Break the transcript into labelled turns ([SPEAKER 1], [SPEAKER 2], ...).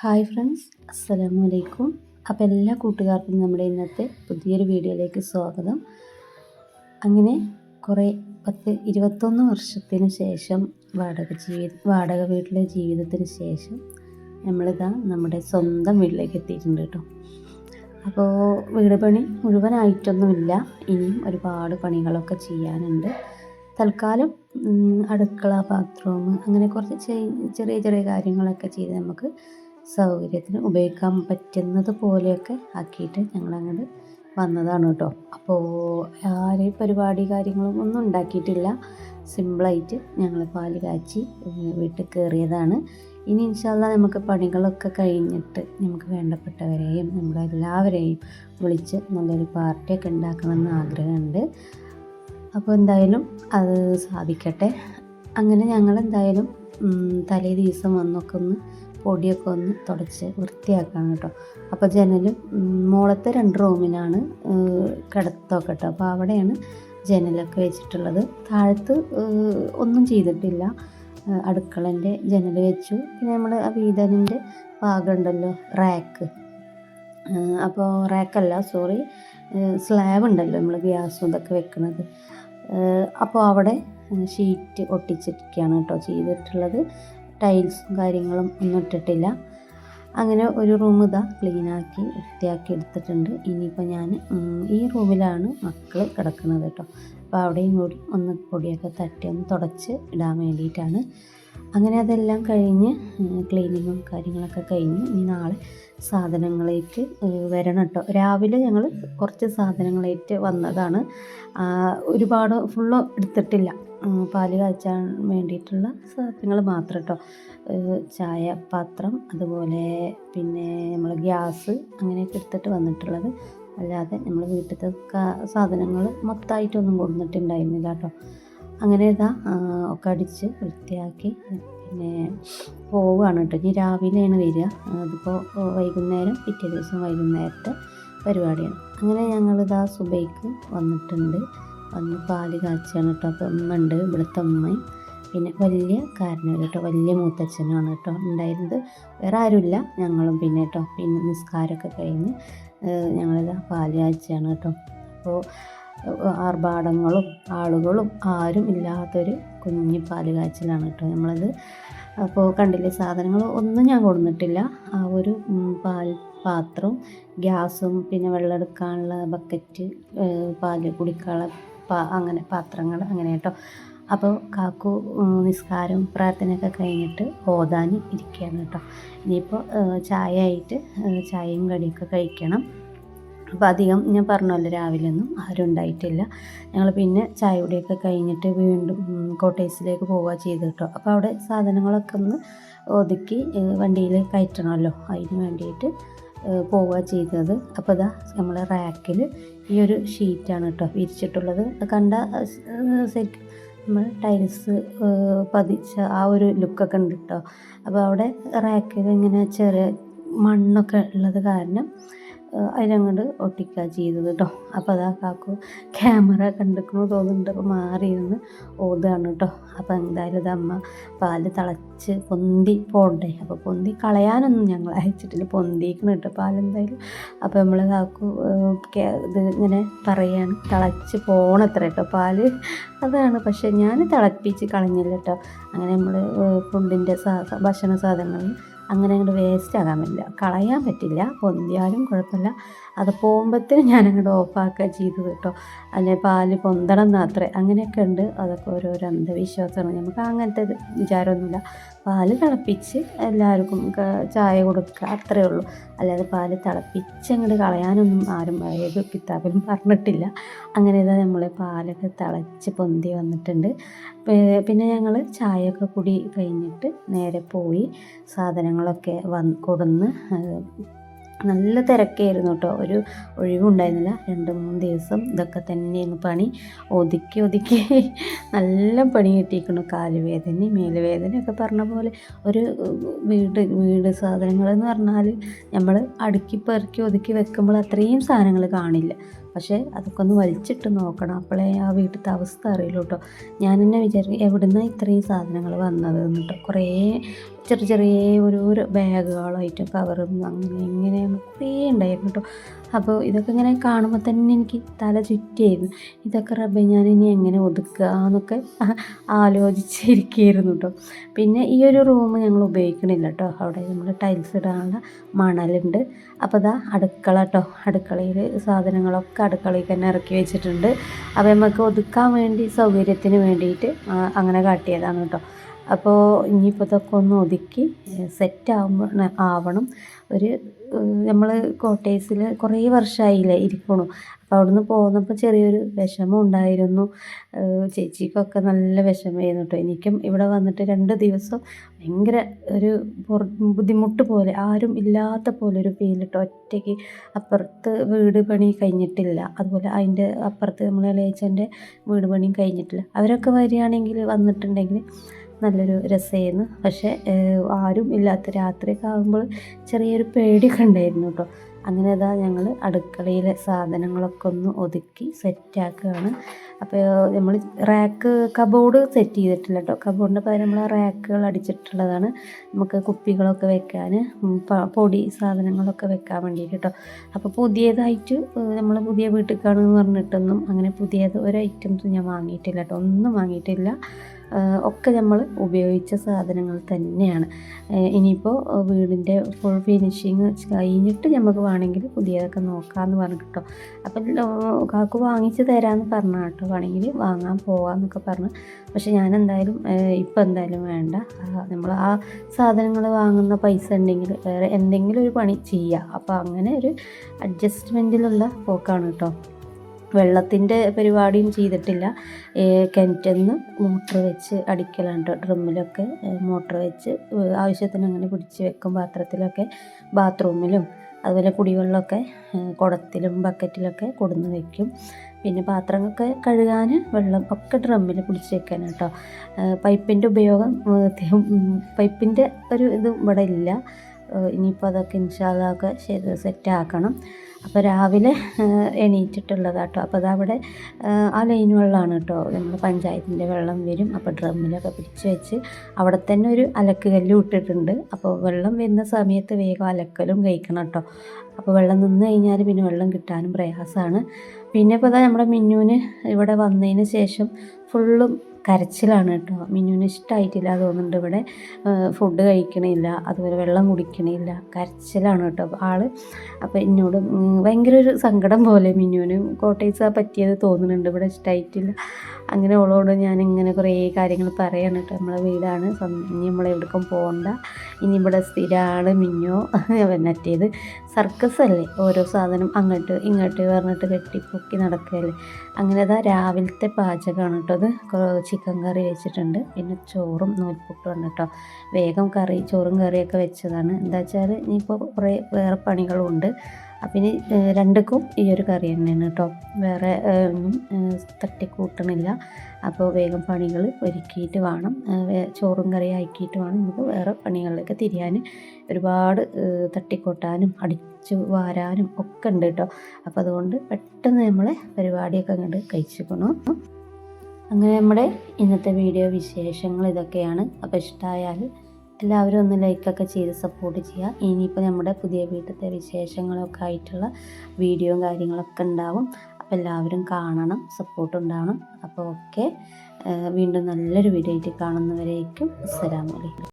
[SPEAKER 1] Hi friends അസ്സലാമു അലൈക്കും അപ്പോൾ എല്ലാ കൂട്ടുകാർക്കും നമ്മുടെ ഇന്നത്തെ പുതിയൊരു വീഡിയോയിലേക്ക് സ്വാഗതം. അങ്ങനെ കുറേ പത്ത് ഇരുപത്തൊന്ന് വർഷത്തിന് ശേഷം വാടക ജീവിത വാടക വീട്ടിലെ ജീവിതത്തിന് ശേഷം നമ്മളിതാ നമ്മുടെ സ്വന്തം വീട്ടിലേക്ക് എത്തിയിട്ടുണ്ട് കേട്ടോ. അപ്പോൾ വീട് പണി മുഴുവനായിട്ടൊന്നുമില്ല. ഇനിയും ഒരുപാട് പണികളൊക്കെ ചെയ്യാനുണ്ട്. തൽക്കാലം അടുക്കള ബാത്റൂം അങ്ങനെ കുറച്ച് ചെറിയ ചെറിയ കാര്യങ്ങളൊക്കെ ചെയ്ത് നമുക്ക് സൗകര്യത്തിന് ഉപയോഗിക്കാൻ പറ്റുന്നത് പോലെയൊക്കെ ആക്കിയിട്ട് ഞങ്ങളങ്ങോട്ട് വന്നതാണ് കേട്ടോ. അപ്പോൾ ആരെയും പരിപാടി കാര്യങ്ങളും ഒന്നും ഉണ്ടാക്കിയിട്ടില്ല. സിമ്പിളായിട്ട് ഞങ്ങൾ പാൽ കാച്ചി വീട്ടിൽ കയറിയതാണ് ഇനി ഇൻഷാല്ല നമുക്ക് പണികളൊക്കെ കഴിഞ്ഞിട്ട് നമുക്ക് വേണ്ടപ്പെട്ടവരെയും നമ്മുടെ എല്ലാവരെയും വിളിച്ച് നല്ലൊരു പാർട്ടിയൊക്കെ ഉണ്ടാക്കണമെന്ന് ആഗ്രഹമുണ്ട്. അപ്പോൾ എന്തായാലും അത് സാധിക്കട്ടെ. അങ്ങനെ ഞങ്ങൾ എന്തായാലും തലേ ദിവസം വന്നൊക്കെ ഒന്ന് പൊടിയൊക്കെ ഒന്ന് തുടച്ച് വൃത്തിയാക്കണം കേട്ടോ. അപ്പോൾ ജനലും മുകളത്തെ രണ്ട് റൂമിനാണ് ഏഹ്, കിടത്തൊക്കെ കേട്ടോ. അപ്പോൾ അവിടെയാണ് ജനലൊക്കെ വെച്ചിട്ടുള്ളത്. താഴത്ത് ഒന്നും ചെയ്തിട്ടില്ല. അടുക്കളന്റെ ജനൽ വെച്ചു. പിന്നെ നമ്മൾ ആ വീതനിന്റെ ഭാഗമുണ്ടല്ലോ റാക്ക്. അപ്പോൾ റാക്കല്ല സോറി സ്ലാബ് ഉണ്ടല്ലോ നമ്മൾ ഗ്യാസും ഇതൊക്കെ വെക്കുന്നത് അപ്പോൾ അവിടെ ഷീറ്റ് ഒട്ടിച്ചിരിക്കുകയാണ് കേട്ടോ ചെയ്തിട്ടുള്ളത്. ടൈൽസും കാര്യങ്ങളും ഒന്നും ഇട്ടിട്ടില്ല. അങ്ങനെ ഒരു റൂം ഇതാ ക്ലീനാക്കി വൃത്തിയാക്കി എടുത്തിട്ടുണ്ട്. ഇനിയിപ്പോൾ ഞാൻ ഈ റൂമിലാണ് മക്കൾ കിടക്കുന്നത് കേട്ടോ. അപ്പോൾ അവിടെയും കൂടി ഒന്ന് പൊടിയൊക്കെ തട്ടി ഒന്ന് തുടച്ച് ഇടാൻ വേണ്ടിയിട്ടാണ്. അങ്ങനെ അതെല്ലാം കഴിഞ്ഞ് ക്ലീനിങ്ങും കാര്യങ്ങളൊക്കെ കഴിഞ്ഞ് ഇനി നാളെ സാധനങ്ങളേറ്റ് വരണം കേട്ടോ രാവിലെ ഞങ്ങൾ കുറച്ച് സാധനങ്ങളേറ്റ് വന്നതാണ്. ഒരുപാട് ഫുള്ള് എടുത്തിട്ടില്ല. പാൽ കാച്ചാൻ വേണ്ടിയിട്ടുള്ള സാധനങ്ങൾ മാത്രം കേട്ടോ ചായ പാത്രം അതുപോലെ പിന്നെ നമ്മൾ ഗ്യാസ് അങ്ങനെയൊക്കെ എടുത്തിട്ട് വന്നിട്ടുള്ളത്. അല്ലാതെ നമ്മൾ വീട്ടിലത്തെ സാധനങ്ങൾ മൊത്തമായിട്ടൊന്നും കൊടുത്തിട്ടുണ്ടായിരുന്നില്ല കേട്ടോ അങ്ങനെ ഇതാ ഒക്കെ അടിച്ച് വൃത്തിയാക്കി പിന്നെ പോവുകയാണ് കേട്ടോ. ഇനി രാവിലെയാണ് വരിക. അതിപ്പോൾ വൈകുന്നേരം പിറ്റേ ദിവസം വൈകുന്നേരത്തെ പരിപാടിയാണ്. അങ്ങനെ ഞങ്ങളിതാ സുബൈക്ക് വന്നിട്ടുണ്ട്. വന്ന് പാൽ കാച്ചാണ് കേട്ടോ. അപ്പോൾ ഉമ്മ ഉണ്ട് ഇവിടുത്തെ അമ്മയും പിന്നെ വലിയ കാരണവർ കേട്ടോ. വലിയ മൂത്തച്ഛനാണ് കേട്ടോ ഉണ്ടായിരുന്നത്. വേറെ ആരുമില്ല. ഞങ്ങളും പിന്നെ കേട്ടോ പിന്നെ നിസ്കാരമൊക്കെ കഴിഞ്ഞ് ഞങ്ങളിതാ പാൽ കാച്ചാണ് കേട്ടോ. അപ്പോൾ ആർഭാടങ്ങളും ആളുകളും ആരും ഇല്ലാത്തൊരു കുഞ്ഞു പാൽ കാച്ചിലാണ് കേട്ടോ നമ്മളത്. അപ്പോൾ കണ്ടില്ലേ സാധനങ്ങൾ ഒന്നും ഞാൻ കൊടുത്തിട്ടില്ല ആ ഒരു പാൽ പാത്രവും ഗ്യാസും പിന്നെ വെള്ളം എടുക്കാനുള്ള ബക്കറ്റ് പാൽ കുടിക്കാനുള്ള പാ അങ്ങനെ പാത്രങ്ങൾ അങ്ങനെ കേട്ടോ. അപ്പോൾ കാക്കു നിസ്കാരം പ്രാർത്ഥനയൊക്കെ കഴിഞ്ഞിട്ട് ഓതാൻ ഇരിക്കുകയാണ് കേട്ടോ. ഇനിയിപ്പോൾ ചായ ആയിട്ട് ചായയും കടിയൊക്കെ കഴിക്കണം. അപ്പോൾ അധികം ഞാൻ പറഞ്ഞല്ലോ രാവിലെ ഒന്നും ആരും ഉണ്ടായിട്ടില്ല. ഞങ്ങൾ പിന്നെ ചായ കുടിയൊക്കെ കഴിഞ്ഞിട്ട് വീണ്ടും കോട്ടേഴ്സിലേക്ക് പോവുക ചെയ്ത് കേട്ടോ. അപ്പോൾ അവിടെ സാധനങ്ങളൊക്കെ ഒന്ന് ഒതുക്കി വണ്ടിയിൽ കയറ്റണമല്ലോ. അതിന് വേണ്ടിയിട്ട് പോവുക ചെയ്തത്. അപ്പോൾ ഇതാ നമ്മളെ റാക്കിൽ ഈ ഒരു ഷീറ്റാണ് കേട്ടോ വിരിച്ചിട്ടുള്ളത്. കണ്ട സെറ്റ് നമ്മൾ ടൈൽസ് പതിച്ച ആ ഒരു ലുക്കൊക്കെ ഉണ്ട് കേട്ടോ. അപ്പോൾ അവിടെ റാക്കിൽ ഇങ്ങനെ ചെറിയ മണ്ണൊക്കെ ഉള്ളത് കാരണം ഏഹ് അതിലങ്ങോട്ട് ഒട്ടിക്കുക ചെയ്തത് കേട്ടോ അപ്പോൾ അതാ കാക്കു ക്യാമറ കണ്ടിക്കണു തോന്നുന്നുണ്ട്. അപ്പോൾ മാറിയിരുന്ന് ഓതാണ് കേട്ടോ അപ്പോൾ എന്തായാലും ഇത് അമ്മ പാൽ തിളച്ച് പൊന്തി പോണ്ടേ. അപ്പോൾ പൊന്തി കളയാനൊന്നും ഞങ്ങൾ അയച്ചിട്ടില്ല. പൊന്തിക്കണം കേട്ടോ പാലെന്തായാലും അപ്പോൾ നമ്മൾ കാക്കു ഇത് ഇങ്ങനെ പറയാണ്. തിളച്ച് പോണത്ര കേട്ടോ പാൽ. അതാണ്. പക്ഷേ ഞാൻ തിളപ്പിച്ച് കളഞ്ഞില്ല കേട്ടോ അങ്ങനെ നമ്മൾ ഫുഡിന്റെ സാ- ഭക്ഷണ സാധനങ്ങൾ അങ്ങനെ അങ്ങോട്ട് വേസ്റ്റ് ആകാൻ പറ്റില്ല. കളയാൻ പറ്റില്ല. പൊന്തിയാലും കുഴപ്പമില്ല. അത് പോകുമ്പോഴത്തേനും ഞാനങ്ങോട്ട് ഓഫാക്കുക ചെയ്തു കേട്ടോ അല്ലെ പാൽ പൊന്തണം എന്നാത്രേ അങ്ങനെയൊക്കെ ഉണ്ട് അതൊക്കെ ഓരോരോ അന്ധവിശ്വാസമാണ്. നമുക്ക് അങ്ങനത്തെ വിചാരമൊന്നുമില്ല പാൽ തിളപ്പിച്ച് എല്ലാവർക്കും ചായ കൊടുക്കുക അത്രയേ ഉള്ളൂ. അല്ലാതെ പാൽ തിളപ്പിച്ച് അങ്ങോട്ട് കളയാനൊന്നും ആരും ഏത് കിതാബിലും പറഞ്ഞിട്ടില്ല. അങ്ങനെ ഇതാ നമ്മൾ പാലൊക്കെ തിളച്ച് പൊന്തി വന്നിട്ടുണ്ട്. പിന്നെ ഞങ്ങൾ ചായയൊക്കെ കുടി കഴിഞ്ഞിട്ട് നേരെ പോയി സാധനങ്ങളൊക്കെ വന്ന് കൊടുന്ന് നല്ല തിരക്കായിരുന്നു കേട്ടോ. ഒരു ഒഴിവുണ്ടായിരുന്നില്ല. രണ്ട് മൂന്ന് ദിവസം ഇതൊക്കെ തന്നെയായിരുന്നു പണി. ഒതുക്കി ഒതുക്കി നല്ല പണി കിട്ടിയിരിക്കുന്നു. കാലുവേദനയും മേലുവേദനയൊക്കെ പറഞ്ഞ പോലെ ഒരു വീട് വീട് സാധനങ്ങളെന്ന് പറഞ്ഞാൽ നമ്മൾ അടുക്കി പെറുക്കി ഒതുക്കി വെക്കുമ്പോൾ അത്രയും സാധനങ്ങൾ കാണില്ല. പക്ഷേ അതൊക്കെ ഒന്ന് വലിച്ചിട്ട് നോക്കണം. അപ്പോഴേ ആ വീട്ടിലത്തെ അവസ്ഥ അറിയുള്ളൂ കേട്ടോ ഞാൻ തന്നെ വിചാരിക്കും എവിടുന്നാണ് ഇത്രയും സാധനങ്ങൾ വന്നത് എന്നിട്ട് കുറേ ചെറിയ ചെറിയ ഓരോരോ ബാഗുകളായിട്ട് കവറും അങ്ങനെ ഇങ്ങനെ കുറേ ഉണ്ടായിരുന്നു കേട്ടോ അപ്പോൾ ഇതൊക്കെ ഇങ്ങനെ കാണുമ്പോൾ തന്നെ എനിക്ക് തല ചുറ്റിയായിരുന്നു. ഇതൊക്കെ റബ്ബെ ഞാൻ ഇനി എങ്ങനെ ഒതുക്കുക എന്നൊക്കെ ആലോചിച്ചിരിക്കുകയായിരുന്നു കേട്ടോ പിന്നെ ഈ ഒരു റൂം ഞങ്ങൾ ഉപയോഗിക്കണില്ല കേട്ടോ അവിടെ നമ്മൾ ടൈൽസ് ഇടാനുള്ള മണലുണ്ട്. അപ്പോൾ ഇതാ അടുക്കള കേട്ടോ അടുക്കളയിൽ സാധനങ്ങളൊക്കെ അടുക്കളയിൽ തന്നെ ഇറക്കി വെച്ചിട്ടുണ്ട്. അപ്പോൾ നമുക്ക് ഒതുക്കാൻ വേണ്ടി സൗകര്യത്തിന് വേണ്ടിയിട്ട് അങ്ങനെ കാട്ടിയതാണ് കേട്ടോ അപ്പോൾ ഇനിയിപ്പോൾ ഇതൊക്കെ ഒന്ന് ഒതുക്കി സെറ്റ് ആവുമ്പോൾ ആവണം. ഒരു നമ്മൾ കോട്ടേഴ്സിൽ കുറേ വർഷമായില്ലേ ഇരിക്കണു. അപ്പോൾ അവിടുന്ന് പോന്നപ്പോൾ ചെറിയൊരു വിഷമം ഉണ്ടായിരുന്നു ചേച്ചിക്കൊക്കെ നല്ല വിഷമമായിരുന്നു കേട്ടോ എനിക്കും ഇവിടെ വന്നിട്ട് രണ്ട് ദിവസം ഭയങ്കര ഒരു ബുദ്ധിമുട്ട് പോലെ ആരും ഇല്ലാത്ത പോലെ ഒരു ഫീൽ കേട്ടോ ഒറ്റയ്ക്ക് അപ്പുറത്ത് വീട് പണി കഴിഞ്ഞിട്ടില്ല. അതുപോലെ അതിന്റെ അപ്പുറത്ത് നമ്മളെ ലേച്ചന്റെ വീട് പണിയും കഴിഞ്ഞിട്ടില്ല. അവരൊക്കെ വരികയാണെങ്കിൽ വന്നിട്ടുണ്ടെങ്കിൽ നല്ലൊരു രസമായിരുന്നു പക്ഷേ ആരും ഇല്ലാത്ത രാത്രിയൊക്കെ ആകുമ്പോൾ ചെറിയൊരു പേടിയൊക്കെ ഉണ്ടായിരുന്നു കേട്ടോ അങ്ങനെ ഇതാ ഞങ്ങൾ അടുക്കളയിലെ സാധനങ്ങളൊക്കെ ഒന്ന് ഒതുക്കി സെറ്റാക്കുകയാണ് അപ്പോൾ നമ്മൾ റാക്ക് കബോർഡ് സെറ്റ് ചെയ്തിട്ടില്ല കേട്ടോ കബോർഡിന്റെ പകരം നമ്മൾ റാക്കുകൾ അടിച്ചിട്ടുള്ളതാണ്. നമുക്ക് കുപ്പികളൊക്കെ വെക്കാൻ പൊടി സാധനങ്ങളൊക്കെ വെക്കാൻ വേണ്ടിയിട്ട് കേട്ടോ അപ്പോൾ പുതിയതായിട്ട് നമ്മൾ പുതിയ വീട്ടിലേക്കാണെന്ന് പറഞ്ഞിട്ടൊന്നും അങ്ങനെ പുതിയത് ഒരു ഐറ്റംസ് ഞാൻ വാങ്ങിയിട്ടില്ല കേട്ടോ ഒന്നും വാങ്ങിയിട്ടില്ല. ഒക്കെ നമ്മൾ ഉപയോഗിച്ച സാധനങ്ങൾ തന്നെയാണ്. ഇനിയിപ്പോൾ വീടിന്റെ ഫുൾ ഫിനിഷിങ് കഴിഞ്ഞിട്ട് നമുക്ക് വേണമെങ്കിൽ പുതിയതൊക്കെ നോക്കാമെന്ന് പറഞ്ഞു കേട്ടോ. അപ്പം കാക്കു വാങ്ങിച്ച് തരാമെന്ന് പറഞ്ഞു കേട്ടോ. വേണമെങ്കിൽ വാങ്ങാൻ പോകാമെന്നൊക്കെ പറഞ്ഞു. പക്ഷെ ഞാൻ എന്തായാലും ഇപ്പം എന്തായാലും വേണ്ട. നമ്മൾ ആ സാധനങ്ങൾ വാങ്ങുന്ന പൈസ ഉണ്ടെങ്കിൽ വേറെ എന്തെങ്കിലും ഒരു പണി ചെയ്യുക അപ്പോൾ അങ്ങനെ ഒരു അഡ്ജസ്റ്റ്മെന്റിലുള്ള പോക്കാണ് കേട്ടോ. വെള്ളത്തിന്റെ പരിപാടിയും ചെയ്തിട്ടില്ല. കിണറ്റിൽ നിന്ന് മോട്ടർ വെച്ച് അടിക്കലാണ് കേട്ടോ ഡ്രമ്മിലൊക്കെ മോട്ടർ വെച്ച് ആവശ്യത്തിന് അങ്ങനെ പിടിച്ച് വെക്കും പാത്രത്തിലൊക്കെ ബാത്റൂമിലും അതുപോലെ കുടിവെള്ളമൊക്കെ കുടത്തിലും ബക്കറ്റിലൊക്കെ കൊടുന്ന് വെക്കും. പിന്നെ പാത്രങ്ങളൊക്കെ കഴുകാൻ വെള്ളം ഒക്കെ ഡ്രമ്മിൽ പിടിച്ച് വെക്കാൻ കേട്ടോ പൈപ്പിന്റെ ഉപയോഗം പൈപ്പിന്റെ ഒരു ഇത് ഇവിടെ ഇല്ല. ഇനിയിപ്പോൾ അതൊക്കെ ഇൻഷാല്ലൊക്കെ ചെയ്ത് സെറ്റാക്കണം. അപ്പോൾ രാവിലെ എണീറ്റിട്ടുള്ളത് കേട്ടോ അപ്പോൾ അതവിടെ ആ ലൈൻ വെള്ളമാണ് കേട്ടോ. നമ്മൾ പഞ്ചായത്തിന്റെ വെള്ളം വരും. അപ്പോൾ ഡ്രമ്മിലൊക്കെ പിടിച്ച് വെച്ച് അവിടെ തന്നെ ഒരു അലക്ക് ഇട്ടിട്ടുണ്ട്. അപ്പോൾ വെള്ളം വരുന്ന സമയത്ത് വേഗം അലക്കലും കഴിക്കണം കേട്ടോ. അപ്പോൾ വെള്ളം നിന്ന് കഴിഞ്ഞാൽ പിന്നെ വെള്ളം കിട്ടാനും പ്രയാസമാണ് പിന്നെ ഇപ്പോൾ അതാ നമ്മുടെ മിന്നുവിന് ഇവിടെ വന്നതിന് ശേഷം ഫുള്ളും കരച്ചിലാണ് കേട്ടോ. മിന്നുവിന് ഇഷ്ടമായിട്ടില്ല തോന്നുന്നുണ്ട് ഇവിടെ. ഫുഡ് കഴിക്കണില്ല അതുപോലെ വെള്ളം കുടിക്കണില്ല. കരച്ചിലാണ് കേട്ടോ ആൾ അപ്പോൾ എന്നോട് ഭയങ്കര ഒരു സങ്കടം പോലെ മിന്നുവിന് കോട്ടേഴ്സ് പറ്റിയത് തോന്നുന്നുണ്ട് ഇവിടെ ഇഷ്ടമായിട്ടില്ല അങ്ങനെ ഓളോട് ഞാൻ ഇങ്ങനെ കുറേ കാര്യങ്ങൾ പറയാണ് കേട്ടോ. നമ്മളെ വീടാണ്. ഇനി നമ്മൾ എവിടേക്കും പോകണ്ട ഇനി ഇവിടെ സ്ഥിരമാണ് മിഞ്ഞോ മറ്റേത് സർക്കസ് അല്ലേ? ഓരോ സാധനം അങ്ങോട്ട് ഇങ്ങോട്ട് പറഞ്ഞിട്ട് കെട്ടിപ്പൊക്കി നടക്കുകയല്ലേ? അങ്ങനെ അതാ രാവിലത്തെ പാചകമാണ് കേട്ടോ അത്. ചിക്കൻ കറി വെച്ചിട്ടുണ്ട്. പിന്നെ ചോറും നൂൽപുട്ടും കേട്ടോ. വേഗം കറി ചോറും കറിയൊക്കെ വെച്ചതാണ്. എന്താ വെച്ചാൽ ഇനിയിപ്പോൾ കുറേ വേറെ പണികളുണ്ട്. അപ്പം ഇനി രണ്ടുക്കും ഈ ഒരു കറി തന്നെയാണ് കേട്ടോ വേറെ തട്ടിക്കൂട്ടണില്ല. അപ്പോൾ വേഗം പണികൾ ഒരുക്കിയിട്ട് വേണം. ചോറും കറി ആക്കിയിട്ട് വേണം നമുക്ക് വേറെ പണികളിലേക്ക് തിരിയാൻ ഒരുപാട് തട്ടിക്കൂട്ടാനും അടിച്ചു വാരാനും ഒക്കെ ഉണ്ട് കേട്ടോ അപ്പോൾ അതുകൊണ്ട് പെട്ടെന്ന് നമ്മളെ പരിപാടിയൊക്കെ അങ്ങോട്ട് കഴിച്ചിരിക്കണം. അങ്ങനെ നമ്മുടെ ഇന്നത്തെ വീഡിയോ വിശേഷങ്ങൾ ഇതൊക്കെയാണ്. അപ്പോൾ ഇഷ്ടമായാൽ എല്ലാവരും ഒന്ന് ലൈക്കൊക്കെ ചെയ്ത് സപ്പോർട്ട് ചെയ്യുക. ഇനിയിപ്പോൾ നമ്മുടെ പുതിയ വീട്ടിലത്തെ വിശേഷങ്ങളൊക്കെ ആയിട്ടുള്ള വീഡിയോയും കാര്യങ്ങളൊക്കെ ഉണ്ടാവും. അപ്പോൾ എല്ലാവരും കാണണം സപ്പോർട്ട് ഉണ്ടാവണം. അപ്പോൾ ഓക്കെ വീണ്ടും നല്ലൊരു വീഡിയോ ആയിട്ട് കാണുന്നവരേക്കും. അസ്സലാമലൈക്കും